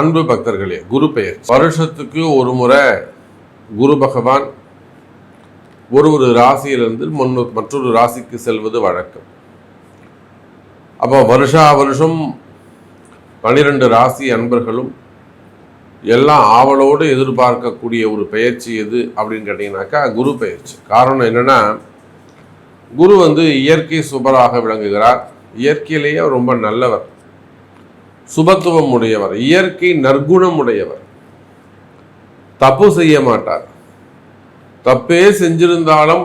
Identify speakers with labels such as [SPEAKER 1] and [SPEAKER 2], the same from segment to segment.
[SPEAKER 1] அன்பு பக்தர்களே குரு பெயர். வருஷத்துக்கு ஒரு முறை குரு பகவான் ஒரு ஒரு ராசியிலிருந்து முன்னு மற்றொரு ராசிக்கு செல்வது வழக்கம். அப்போ வருஷா வருஷம் பனிரெண்டு ராசி அன்பர்களும் எல்லாம் ஆவலோடு எதிர்பார்க்கக்கூடிய ஒரு பெயர்ச்சி எது அப்படின்னு கேட்டிங்கனாக்கா குரு பெயர்ச்சி. காரணம் என்னன்னா குரு வந்து இயற்கை சுபராக விளங்குகிறார். இயற்கையிலேயே ரொம்ப நல்லவர். சுபத்துவம் உடையவர் இயற்கை நற்குணம் உடையவர் தப்பு செய்ய மாட்டார். தப்பே செஞ்சிருந்தாலும்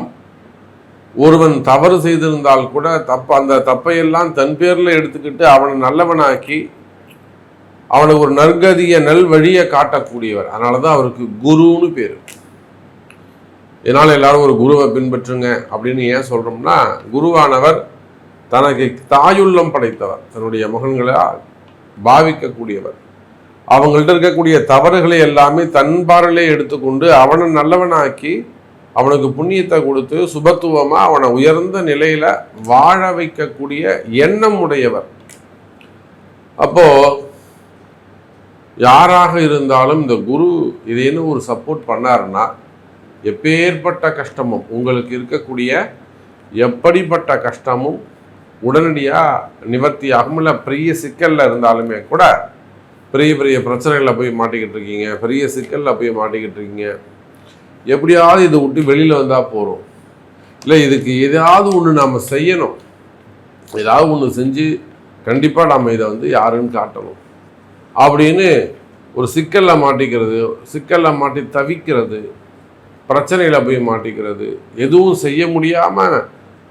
[SPEAKER 1] ஒருவன் தவறு செய்திருந்தால் கூட தப்பு அந்த தப்பையெல்லாம் தன் பேர்ல எடுத்துக்கிட்டு அவனை நல்லவனாக்கி அவனுக்கு ஒரு நற்கதிய நல் வழியை காட்டக்கூடியவர். அதனால தான் அவருக்கு குருன்னு பேர். இதனால் எல்லாரும் ஒரு குருவை பின்பற்றுங்க அப்படின்னு ஏன் சொல்றோம்னா குருவானவர் தனக்கு தாயுள்ளம் படைத்தவர். தன்னுடைய மகன்களால் பாவிக்கக்கூடியவர். அவங்கள்ட்ட இருக்கக்கூடிய தவறுகளை எல்லாமே தன் பார்வையிலே எடுத்துக்கொண்டு அவனை நல்லவனாக்கி அவனுக்கு புண்ணியத்தை கொடுத்து சுபத்துவமா அவனை உயர்ந்த நிலையில வாழ வைக்கக்கூடிய எண்ணம் உடையவர். அப்போ யாராக இருந்தாலும் இந்த குரு இதேன்னு ஒரு சப்போர்ட் பண்ணாருன்னா எப்பேற்பட்ட கஷ்டமும் உங்களுக்கு இருக்கக்கூடிய எப்படிப்பட்ட கஷ்டமும் உடனடியாக நிவர்த்தியாகும். இல்லை பெரிய சிக்கலில் இருந்தாலுமே கூட பெரிய பெரிய பிரச்சனைகளில் போய் மாட்டிக்கிட்டு இருக்கீங்க. பெரிய சிக்கலில் போய் மாட்டிக்கிட்டு இருக்கீங்க. எப்படியாவது இதை விட்டு வெளியில் வந்தால் போகிறோம் இல்லை இதுக்கு ஏதாவது ஒன்று நாம் செய்யணும். ஏதாவது ஒன்று செஞ்சு கண்டிப்பாக நம்ம இதை வந்து யாருன்னு காட்டணும். அப்படின்னு ஒரு சிக்கலில் மாட்டிக்கிறது சிக்கலில் மாட்டி தவிக்கிறது பிரச்சனையில் போய் மாட்டிக்கிறது எதுவும் செய்ய முடியாமல்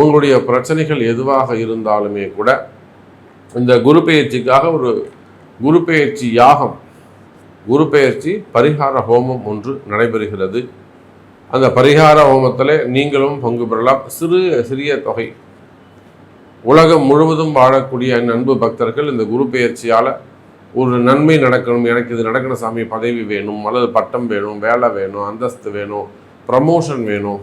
[SPEAKER 1] உங்களுடைய பிரச்சனைகள் எதுவாக இருந்தாலுமே கூட இந்த குரு பெயர்ச்சிக்காக ஒரு குரு பெயர்ச்சி யாகம் குரு பெயர்ச்சி பரிகார ஹோமம் ஒன்று நடைபெறுகிறது. அந்த பரிகார ஹோமத்தில் நீங்களும் பங்கு பெறலாம். சிறு சிறிய தொகை. உலகம் முழுவதும் வாழக்கூடிய நண்பு பக்தர்கள் இந்த குரு பெயர்ச்சியால் ஒரு நன்மை நடக்கணும் எனக்கு இது நடக்கணும் சாமி பதவி வேணும் அல்லது பட்டம் வேணும் வேலை வேணும் அந்தஸ்து வேணும் ப்ரமோஷன் வேணும்.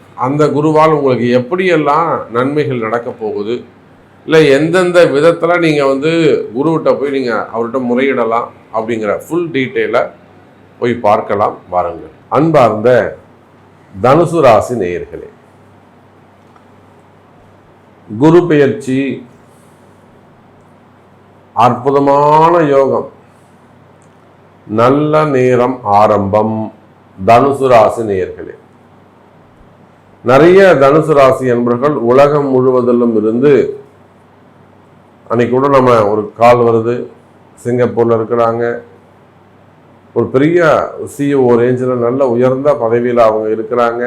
[SPEAKER 1] அந்த குருவால் உங்களுக்கு எப்படியெல்லாம் நன்மைகள் நடக்க போகுது? இல்லை எந்தெந்த விதத்தில் நீங்கள் வந்து குருவிட்ட போய் நீங்கள் அவர்கிட்ட முறையிடலாம் அப்படிங்கிற ஃபுல் டீட்டெயிலை போய் பார்க்கலாம் வாருங்கள். அன்பார்ந்த தனுசு ராசி நேயர்களே குரு பெயர்ச்சி அற்புதமான யோகம். நல்ல நேரம் ஆரம்பம் தனுசு ராசி நேயர்களே. நிறைய தனுசு ராசி என்பர்கள் உலகம் முழுவதிலும் இருந்து அன்னைக்கு கூட நம்ம ஒரு கால் வருது. சிங்கப்பூர்ல இருக்கிறாங்க. ஒரு பெரிய சிஇஓ ரேஞ்சில் நல்ல உயர்ந்த பதவியில் அவங்க இருக்கிறாங்க.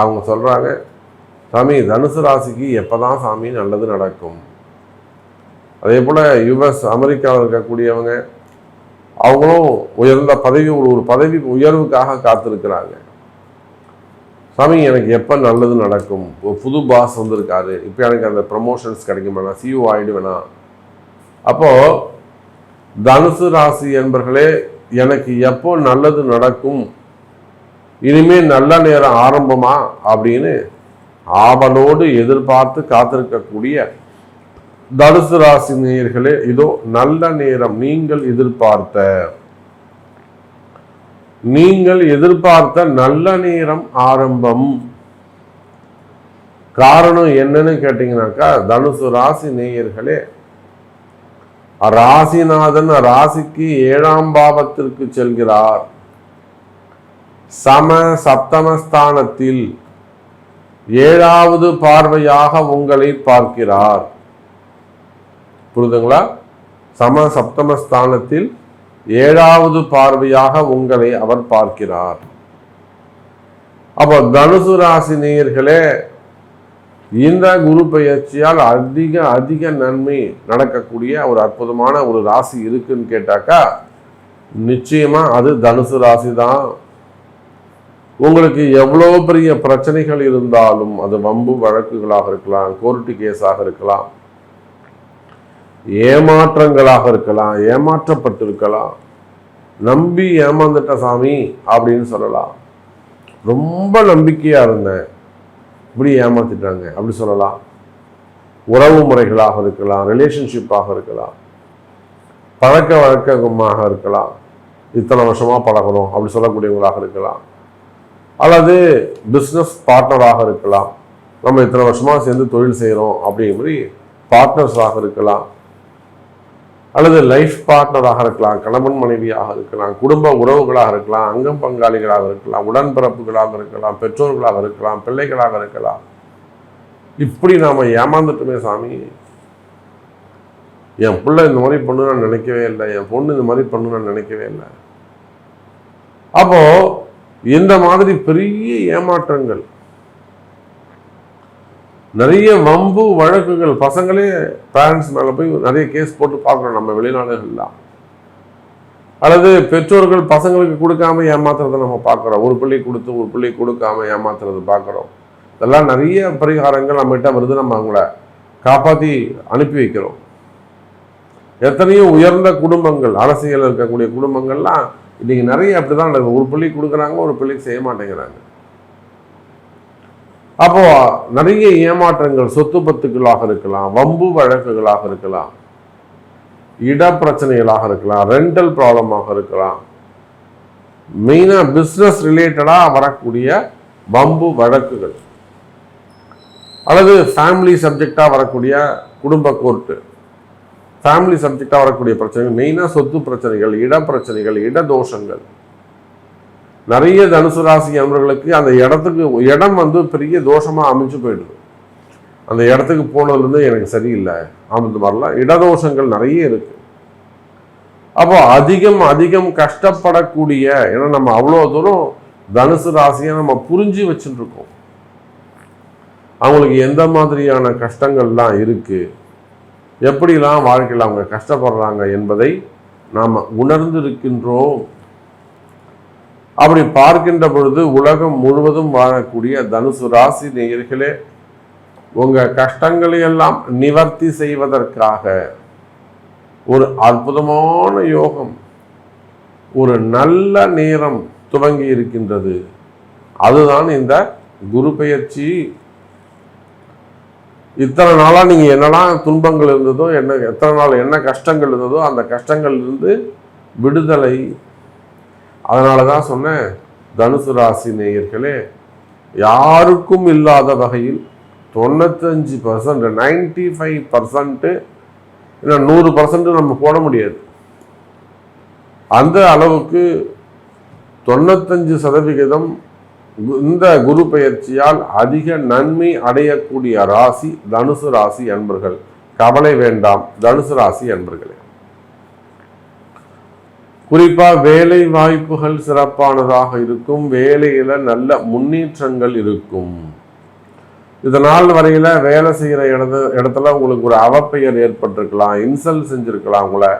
[SPEAKER 1] அவங்க சொல்கிறாங்க சாமி தனுசு ராசிக்கு எப்போ தான் சாமி நல்லது நடக்கும்? அதே போல் யுஎஸ் அமெரிக்காவில் இருக்கக்கூடியவங்க அவங்களும் உயர்ந்த பதவி ஒரு பதவி உயர்வுக்காக காத்திருக்கிறாங்க. சாமி எனக்கு எப்போ நல்லது நடக்கும்? புது பாஸ் வந்திருக்காரு. இப்போ எனக்கு அந்த ப்ரமோஷன்ஸ் கிடைக்குமா. சிஓ சிஇஓ வேணாம் அப்போது தனுசு ராசி என்பர்களே எனக்கு எப்போ நல்லது நடக்கும்? இனிமேல் நல்ல நேரம் ஆரம்பமா? அப்படின்னு ஆவலோடு எதிர்பார்த்து காத்திருக்கக்கூடிய தனுசு ராசி நேயர்களே இதோ நல்ல நேரம் நீங்கள் எதிர்பார்த்த நீங்கள் எதிர்பார்த்த நல்ல நேரம் ஆரம்பம். காரணம் என்னன்னு கேட்டீங்கன்னாக்கா தனுசு ராசி நேயர்களே ராசிநாதன் ராசிக்கு ஏழாம் பாவத்திற்கு செல்கிறார். சம சப்தமஸ்தானத்தில் ஏழாவது பார்வையாக உங்களை பார்க்கிறார். புரிதுங்களா? சம சப்தமஸ்தானத்தில் ஏழாவது பார்வையாக உங்களை அவர் பார்க்கிறார். அப்போ தனுசு ராசி நேயர்களே இந்த குரு பயிற்சியால் அதிக அதிக நன்மை நடக்கக்கூடிய ஒரு அற்புதமான ஒரு ராசி இருக்குன்னு கேட்டாக்கா நிச்சயமா அது தனுசு ராசி தான் உங்களுக்கு எவ்வளோ பெரிய பிரச்சனைகள் இருந்தாலும் அது வம்பு வழக்குகளாக இருக்கலாம் கோர்ட்டு கேஸாக இருக்கலாம் ஏமாற்றங்களாக இருக்கலாம் ஏமாற்றப்பட்டிருக்கலாம். நம்பி ஏமாந்துட்ட சாமி அப்படின்னு சொல்லலாம். ரொம்ப நம்பிக்கையாக இருந்தேன் இப்படி ஏமாத்திட்டாங்க அப்படி சொல்லலாம். உறவு முறைகளாக இருக்கலாம் ரிலேஷன்ஷிப்பாக இருக்கலாம். பழக்க வழக்கமாக இருக்கலாம். இத்தனை வருஷமாக பழகணும் அப்படி சொல்லக்கூடியவங்களாக இருக்கலாம். அல்லது பிஸ்னஸ் பார்ட்னராக இருக்கலாம். நம்ம இத்தனை வருஷமாக சேர்ந்து தொழில் செய்கிறோம் அப்படிங்கிற பார்ட்னர்ஸாக இருக்கலாம். அல்லது லைஃப் பார்ட்னராக இருக்கலாம் கணவன் மனைவியாக இருக்கலாம் குடும்ப உறவுகளாக இருக்கலாம் அங்கம் பங்காளிகளாக இருக்கலாம் உடன்பிறப்புகளாக இருக்கலாம் பெற்றோர்களாக இருக்கலாம் பிள்ளைகளாக இருக்கலாம். இப்படி நாம் ஏமாந்துட்டுமே சாமி. என் பிள்ளை இந்த மாதிரி பொண்ணு நான் நினைக்கவே இல்லை என் பொண்ணு இந்த மாதிரி பொண்ணு நான் நினைக்கவே இல்லை. அப்போ இந்த மாதிரி பெரிய ஏமாற்றங்கள் நிறைய வம்பு வழக்குகள் பசங்களே பேரண்ட்ஸ் மேலே போய் நிறைய கேஸ் போட்டு பார்க்குறோம் நம்ம வெளிநாடுகள்லாம் அல்லது பெற்றோர்கள் பசங்களுக்கு கொடுக்காம ஏமாத்துறதை நம்ம பார்க்குறோம். ஒரு பிள்ளை கொடுத்து ஒரு பிள்ளை கொடுக்காம ஏமாத்துறது பார்க்குறோம். இதெல்லாம் நிறைய பரிகாரங்கள் நம்மகிட்ட வருது. நம்ம அவங்கள காப்பாற்றி அனுப்பி வைக்கிறோம். எத்தனையோ உயர்ந்த குடும்பங்கள் அரசியலில் இருக்கக்கூடிய குடும்பங்கள்லாம் இன்னைக்கு நிறைய அப்படிதான் தான் ஒரு பிள்ளை கொடுக்குறாங்க ஒரு பிள்ளைக்கு செய்ய மாட்டேங்கிறாங்க. அப்போ நிறைய ஏமாற்றங்கள் சொத்து பத்துக்களாக இருக்கலாம் வம்பு வழக்குகளாக இருக்கலாம் இட பிரச்சனைகளாக இருக்கலாம் ரெண்டல் ப்ராப்ளமாக இருக்கலாம். மெயினாக பிஸ்னஸ் ரிலேட்டடாக வரக்கூடிய வம்பு வழக்குகள். அல்லது ஃபேமிலி சப்ஜெக்டாக வரக்கூடிய குடும்ப கோர்ட்டு ஃபேமிலி சப்ஜெக்டாக வரக்கூடிய பிரச்சனைகள் மெயினாக சொத்து பிரச்சனைகள் இட பிரச்சனைகள் இட தோஷங்கள் நிறைய தனுசு ராசி அன்பர்களுக்கு அந்த இடத்துக்கு இடம் வந்து பெரிய தோஷமாக அமைஞ்சு போயிடுது. அந்த இடத்துக்கு போனதுலேருந்து எனக்கு சரியில்லை அந்த மாதிரிலாம் இடதோஷங்கள் நிறைய இருக்கு. அப்போ அதிகம் அதிகம் கஷ்டப்படக்கூடிய ஏன்னா நம்ம அவ்வளோ தூரம் தனுசு ராசியை நம்ம புரிஞ்சு வச்சுட்டுருக்கோம். அவங்களுக்கு எந்த மாதிரியான கஷ்டங்கள்லாம் இருக்குது எப்படிலாம் வாழ்க்கையில் அவங்க கஷ்டப்படுறாங்க என்பதை நாம் உணர்ந்து இருக்கின்றோம் அப்படி பார்க்கின்ற பொழுது உலகம் முழுவதும் வாழக்கூடிய தனுசு ராசி நேயர்களே உங்கள் கஷ்டங்களை எல்லாம் நிவர்த்தி செய்வதற்காக ஒரு அற்புதமான யோகம் ஒரு நல்ல நேரம் துவங்கி இருக்கின்றது. அதுதான் இந்த குரு பெயர்ச்சி. இத்தனை நாளாக நீங்கள் என்னெல்லாம் துன்பங்கள் இருந்ததோ என்ன எத்தனை நாள் என்ன கஷ்டங்கள் இருந்ததோ அந்த கஷ்டங்கள் இருந்து விடுதலை அதனால தான் சொன்னேன் தனுசு ராசி நேயர்களே யாருக்கும் இல்லாத வகையில் தொண்ணூத்தஞ்சு பர்சன்ட் நைன்டி ஃபைவ் பர்சன்ட்டு இல்லை நூறு பர்சன்ட் நம்ம போட முடியாது. அந்த அளவுக்கு தொண்ணூத்தஞ்சு சதவிகிதம் இந்த குரு பயிற்சியால் அதிக நன்மை அடையக்கூடிய ராசி தனுசு ராசி அன்பர்கள். கவலை வேண்டாம் தனுசு ராசி அன்பர்களே. குறிப்பாக வேலை வாய்ப்புகள் சிறப்பானதாக இருக்கும். வேலையில் நல்ல முன்னேற்றங்கள் இருக்கும். இதனால் வரையில் வேலை செய்கிற இடத்து இடத்துல உங்களுக்கு ஒரு அவப்பெயர் ஏற்பட்டிருக்கலாம். இன்சல் செஞ்சுருக்கலாம் உங்களை.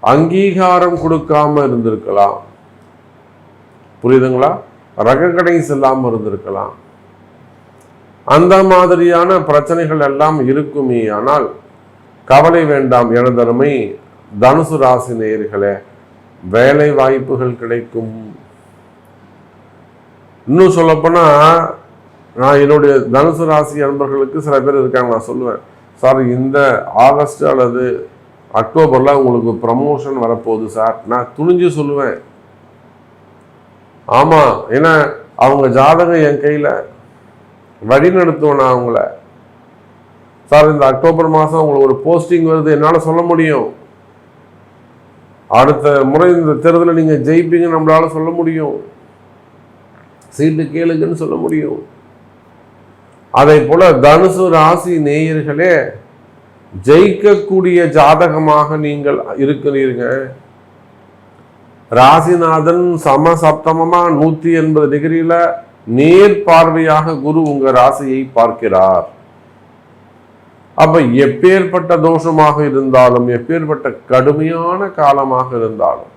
[SPEAKER 1] அங்கீகாரம் கொடுக்காம இருந்திருக்கலாம். புரியுதுங்களா? ரகக்கடை இல்லாமல் இருந்திருக்கலாம். அந்த மாதிரியான பிரச்சனைகள் எல்லாம் இருக்குமே. ஆனால் கவலை வேண்டாம். எனதருமை தனுசு ராசி நேயர்களே வேலை வாய்ப்புகள் கிடைக்கும். இன்னும் சொல்லப்போனா நான் என்னுடைய தனுசு ராசி நண்பர்களுக்கு சில பேர் இருக்காங்க நான் சொல்லுவேன். சார் இந்த ஆகஸ்ட் அல்லது அக்டோபரில் உங்களுக்கு ப்ரமோஷன் வரப்போகுது சார். நான் துணிஞ்சு சொல்லுவேன். ஆமாம் ஏன்னா அவங்க ஜாதகம் என் கையில் வழி நடத்துவேன் நான் அவங்கள. சார் இந்த அக்டோபர் மாதம் உங்களுக்கு ஒரு போஸ்டிங் வருது என்னால் சொல்ல முடியும். அடுத்த முறை இந்த தேர்தலில் நீங்கள் ஜெயிப்பீங்க நம்மளால சொல்ல முடியும். சீட்டு கேளுங்கன்னு சொல்ல முடியும். அதே போல தனுசு ராசி நேயர்களே ஜெயிக்கக்கூடிய ஜாதகமாக நீங்கள் இருக்கிறீர்கள் ராசிநாதன் சமசப்தமமா நூற்றி எண்பது டிகிரியில் நேர் பார்வையாக குரு உங்கள் ராசியை பார்க்கிறார். அப்ப எப்பேற்பட்ட தோஷமாக இருந்தாலும் எப்பேற்பட்ட கடுமையான காலமாக இருந்தாலும்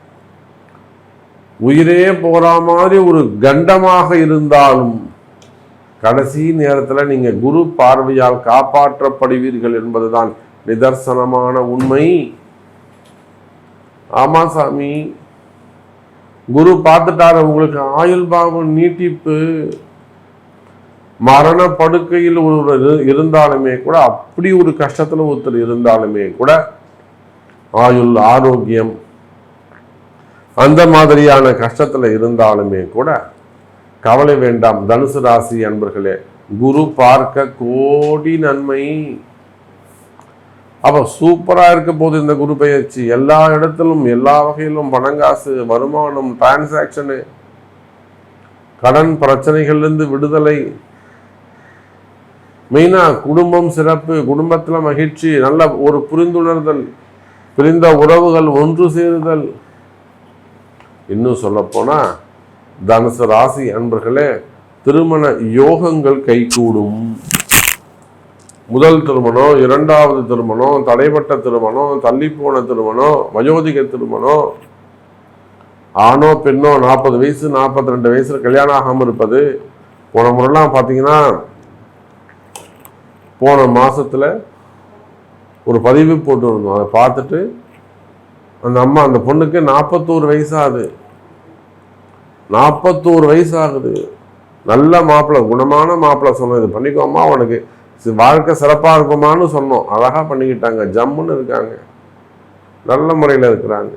[SPEAKER 1] உயிரே போறா மாதிரி ஒரு கண்டமாக இருந்தாலும் கடைசி நேரத்துல நீங்க குரு பார்வையால் காப்பாற்றப்படுவீர்கள் என்பதுதான் நிதர்சனமான உண்மை. ஆமா சாமி. குரு பார்த்துட்டாரு உங்களுக்கு ஆயுள் பாவம் நீட்டிப்பு. மரண படுக்கையில் ஒருவர் இரு- இருந்தாலுமே கூட அப்படி ஒரு கஷ்டத்தில் ஒருத்தர் இருந்தாலுமே கூட ஆயுள் ஆரோக்கியம் அந்த மாதிரியான கஷ்டத்தில் இருந்தாலுமே கூட கவலை வேண்டாம். தனுசு ராசி அன்பர்களே குரு பார்க்க கோடி நன்மை. அப்போ சூப்பராக இருக்க போது இந்த குரு பெயர்ச்சி எல்லா இடத்திலும் எல்லா வகையிலும் பணங்காசு வருமானம் டிரான்சாக்ஷனு கடன் பிரச்சனைகள்லேருந்து விடுதலை மெயினாக குடும்பம் சிறப்பு குடும்பத்தில் மகிழ்ச்சி நல்ல ஒரு புரிந்துணர்தல் பிரிந்த உறவுகள் ஒன்று சேருதல். இன்னும் சொல்லப்போனா தனுசு ராசி அன்பர்களே திருமண யோகங்கள் கைகூடும். முதல் திருமணம் இரண்டாவது திருமணம் தடைப்பட்ட திருமணம் தள்ளிப்போன திருமணம் வயோதிக திருமணம். ஆணோ பெண்ணோ நாற்பது வயசு நாற்பத்தி ரெண்டு வயசில் கல்யாணம் ஆகாம இருப்பது. போன முறைலாம் பார்த்தீங்கன்னா போன மாசத்துல ஒரு பதிவு போட்டு இருந்தோம் அதை பார்த்துட்டு அந்த அம்மா அந்த பொண்ணுக்கு நாற்பத்தோரு வயசாகுது. நாற்பத்தோரு வயசு ஆகுது நல்ல மாப்பிள்ளை குணமான மாப்பிள்ளை சொன்னோம். இது பண்ணிக்கோமா உனக்கு. வாழ்க்கை சிறப்பாக இருக்குமான்னு சொன்னோம். அழகாக பண்ணிக்கிட்டாங்க. ஜம்முன்னு இருக்காங்க. நல்ல முறையில் இருக்கிறாங்க.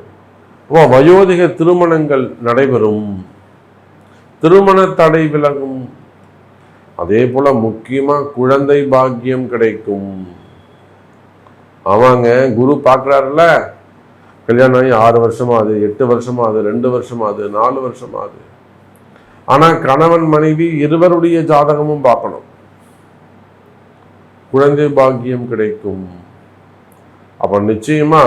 [SPEAKER 1] ஓ வயோதிக திருமணங்கள் நடைபெறும். திருமண தடை விலகும் அதே போல முக்கியமா குழந்தை பாக்கியம் கிடைக்கும். ஆமாங்க குரு பார்க்குறாருல கல்யாணம் ஆகி ஆறு வருஷமா அது எட்டு வருஷமா அது ரெண்டு வருஷமா அது நாலு வருஷமா அது ஆனா கணவன் மனைவி இருவருடைய ஜாதகமும் பார்க்கணும். குழந்தை பாக்கியம் கிடைக்கும். அப்ப நிச்சயமா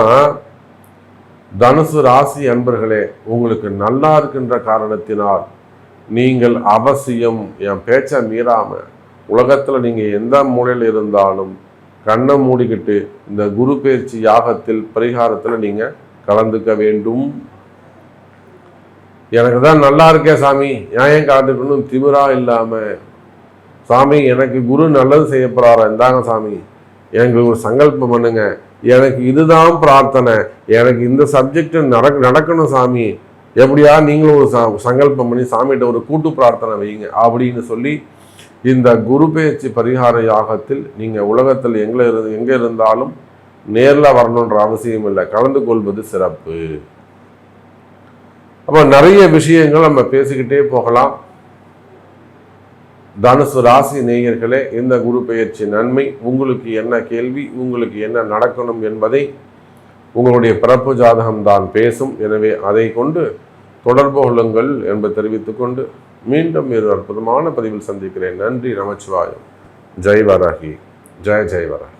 [SPEAKER 1] தனுசு ராசி அன்பர்களே உங்களுக்கு நல்லா இருக்கின்ற காரணத்தினால் நீங்கள் அவசியம். என் பேச்சை மீறாமல் உலகத்துல நீங்கள் எந்த மூலையில் இருந்தாலும் கண்ணை மூடிக்கிட்டு இந்த குரு பயிற்சி யாகத்தில் பரிகாரத்தில் நீங்கள் கலந்துக்க வேண்டும். எனக்கு தான் நல்லா இருக்கே சாமி. ஏன் ஏன் கலந்துக்கணும் திமிரா இல்லாமல் சாமி எனக்கு குரு நல்லது செய்ய போகிறாரா இந்தாங்க சாமி. எங்களுக்கு ஒரு சங்கல்பம் பண்ணுங்க. எனக்கு இதுதான் பிரார்த்தனை. எனக்கு இந்த சப்ஜெக்ட் நடக்க நடக்கணும் சாமி. எப்படியா நீங்களும் ஒரு ச- சங்கல்பம் பண்ணி சாமிகிட்ட ஒரு கூட்டு பிரார்த்தனை வைங்க அப்படின்னு சொல்லி இந்த குரு பேச்சு பரிகார யாகத்தில் நீங்க உலகத்தில் எங்க இருந்து எங்க இருந்தாலும் நேர்ல வரணுன்ற அவசியம் இல்லை. கலந்து கொள்வது சிறப்பு. அப்போ நிறைய விஷயங்கள் நம்ம பேசிக்கிட்டே போகலாம். தனுசு ராசி நேயர்களே இந்த குரு பெயர்ச்சி நன்மை. உங்களுக்கு என்ன கேள்வி உங்களுக்கு என்ன நடக்கணும் என்பதை உங்களுடைய பிறப்பு ஜாதகம் தான் பேசும். எனவே அதை கொண்டு தொடர்பு கொள்ளுங்கள் என்பதை தெரிவித்துக்கொண்டு மீண்டும் ஒரு அற்புதமான பதிவில் சந்திக்கிறேன். நன்றி நமச்சிவாயம். ஜெய் வராகி ஜெய ஜெய் வராகி